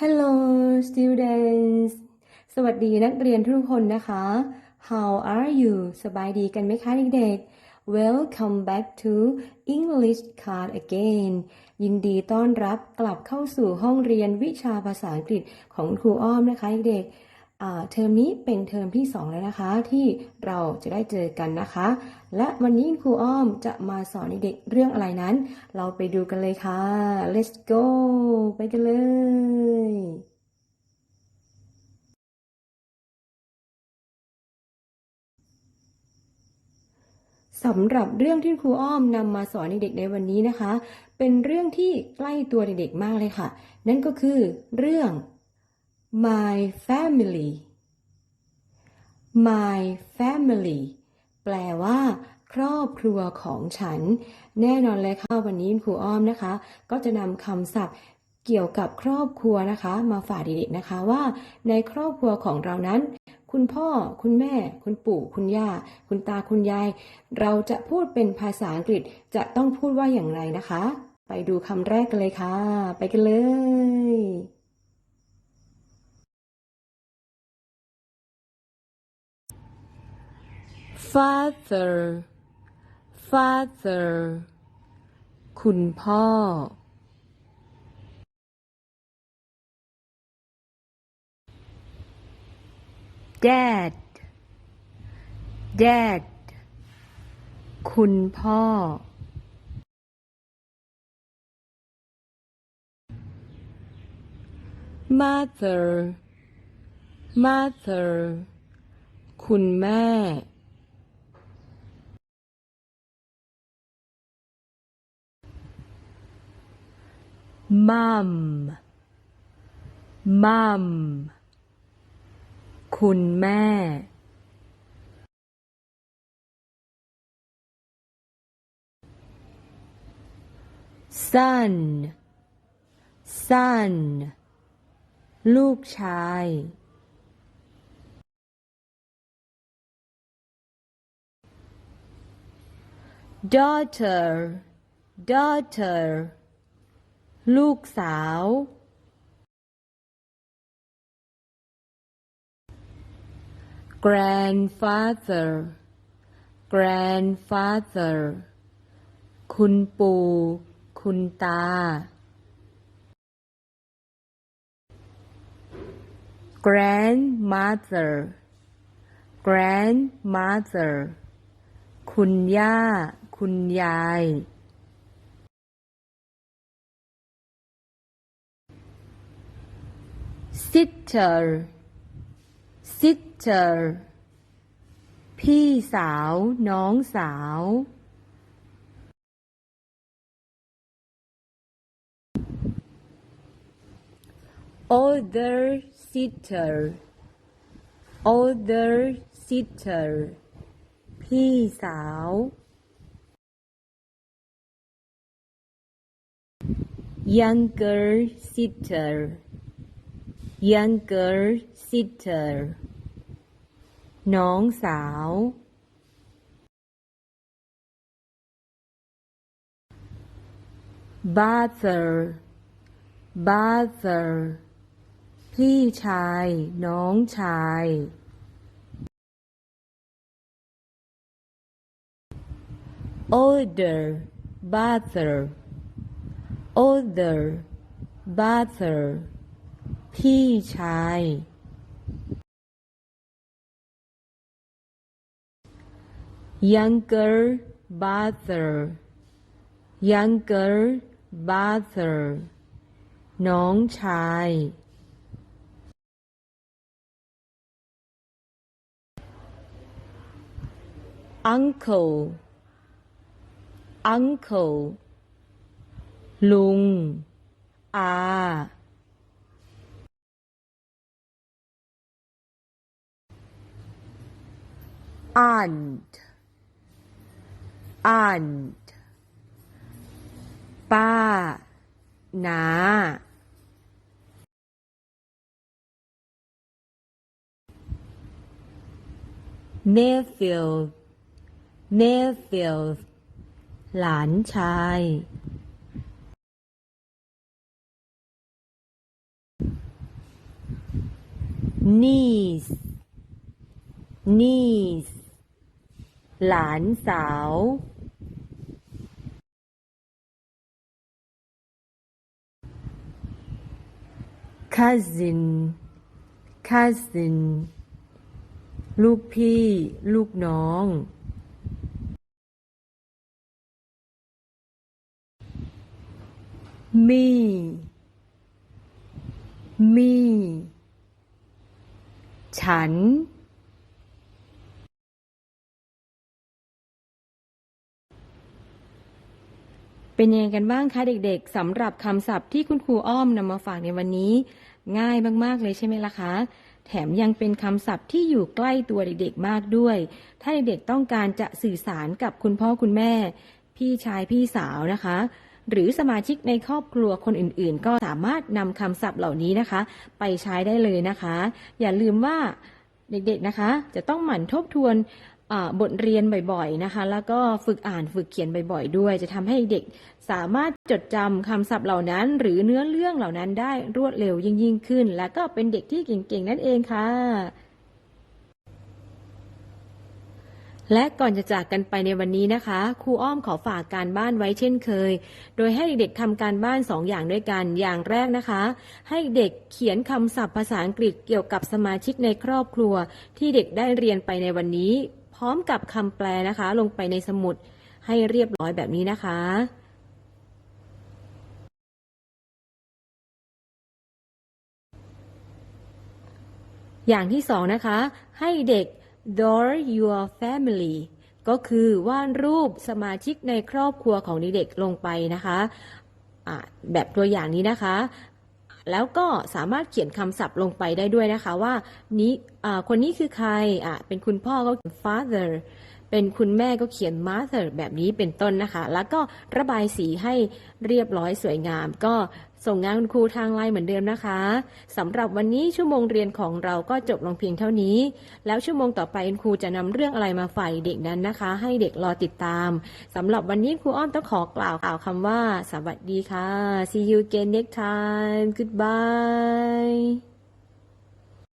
Hello students สวัสดีนักเรียนทุกคนนะคะ How are you สบายดีกันไหมคะเด็กๆ Welcome back to English Card again ยินดีต้อนรับกลับเข้าสู่ห้องเรียนวิชาภาษาอังกฤษของครูอ้อมนะคะเด็กๆ เทอมนี้เป็นเทอมที่ 2 แล้วนะคะที่เราจะได้เจอกันนะคะ และวันนี้ครูอ้อมจะมาสอนเด็กเรื่องอะไรนั้น เราไปดูกันเลยค่ะ let's go ไปกันเลย สำหรับเรื่องที่ครูอ้อมนำมาสอนเด็กในวันนี้นะคะ เป็นเรื่องที่ใกล้ตัวเด็กๆมากเลยค่ะ นั่นก็คือเรื่อง my family my family แปลว่า ครอบครัวของฉัน แน่นอนเลยค่ะวันนี้ครูอ้อมนะคะ ก็จะนำคำศัพท์เกี่ยวกับครอบครัวนะคะ มาฝากเด็กๆนะคะว่า ในครอบครัวของเรานั้น คุณพ่อ คุณแม่ คุณปู่ คุณย่า คุณตาคุณยาย เราจะพูดเป็นภาษาอังกฤษจะต้องพูดว่าอย่างไรนะคะ ไปดูคำแรกกันเลยค่ะ ไปกันเลย father father คุณพ่อ dad dad คุณพ่อ mother mother คุณแม่ mum mum คุณแม่ son son ลูกชาย daughter daughter ลูกสาว grandfather grandfather คุณปู่ คุณตา grandmother grandmother คุณย่า คุณยาย sister sister พี่สาว น้องสาว older sister older sister พี่สาว younger sister younger sister น้องสาว brother brother พี่ชาย น้องชาย older brother older brother พี่ชาย younger brother younger brother น้องชาย uncle uncle ลุงอา and and ป้านาเนฟิลเนฟิลหลานชาย niece niece หลานสาว cousin cousin ลูกพี่ ลูกน้อง me me ฉัน เป็นยังไงกันบ้างคะเด็กๆสำหรับคำศัพท์ที่คุณครูอ้อมนำมาฝากในวันนี้ ง่ายมากๆเลยใช่ไหมล่ะคะ แถมยังเป็นคำศัพท์ที่อยู่ใกล้ตัวเด็กๆมากด้วย ถ้าเด็กๆต้องการจะสื่อสารกับคุณพ่อคุณแม่ พี่ชายพี่สาวนะคะ หรือสมาชิกในครอบครัวคนอื่นๆ ก็สามารถนำคำศัพท์เหล่านี้นะคะ ไปใช้ได้เลยนะคะ อย่าลืมว่าเด็กๆนะคะ จะต้องหมั่นทบทวน บทเรียนบ่อยๆนะคะ แล้วก็ฝึกอ่านฝึกเขียนบ่อยๆ ด้วย จะทำให้เด็กสามารถจดจำคำศัพท์เหล่านั้น หรือเนื้อเรื่องเหล่านั้นได้รวดเร็วยิ่งยิ่งขึ้น และก็เป็นเด็กที่เก่งๆ นั่นเองค่ะ และก่อนจะจากกันไปในวันนี้นะคะ ครูอ้อมขอฝากการบ้านไว้เช่นเคย โดยให้เด็กทำการบ้านสองอย่างด้วยกัน อย่างแรกนะคะ ให้เด็กเขียนคำศัพท์ภาษาอังกฤษเกี่ยวกับสมาชิกในครอบครัว ที่เด็กได้เรียนไปในวันนี้ ร้อมกับคำแปลนะคะ ลงไปในสมุดให้เรียบร้อยแบบนี้นะคะอย่างที่สองนะคะ ให้เด็ก draw your family ก็คือวาดรูปสมาชิกในครอบครัวของเด็กๆลงไปนะคะะแบบตัวอย่างนี้นะคะ แล้วก็สามารถเขียนคำศัพท์ลงไปได้ด้วยนะคะว่านี้คนนี้คือใครอะเป็นคุณพ่อก็เขียน father เป็นคุณแม่ก็เขียน mother แบบนี้เป็นต้นนะคะ แล้วก็ระบายสีให้เรียบร้อยสวยงาม ก็ ส่งงานคุณครูทางไลน์เหมือนเดิมนะคะสำหรับวันนี้ชั่วโมงเรียนของเราก็จบลงเพียงเท่านี้ แล้วชั่วโมงต่อไปคุณครูจะนำเรื่องอะไรมาฝ่ายเด็กนั้นนะคะ ให้เด็กรอติดตามสำหรับวันนี้ครูอ้อมต้องขอกล่าวกล่าวคำว่า สวัสดีค่ะ see you again next time goodbye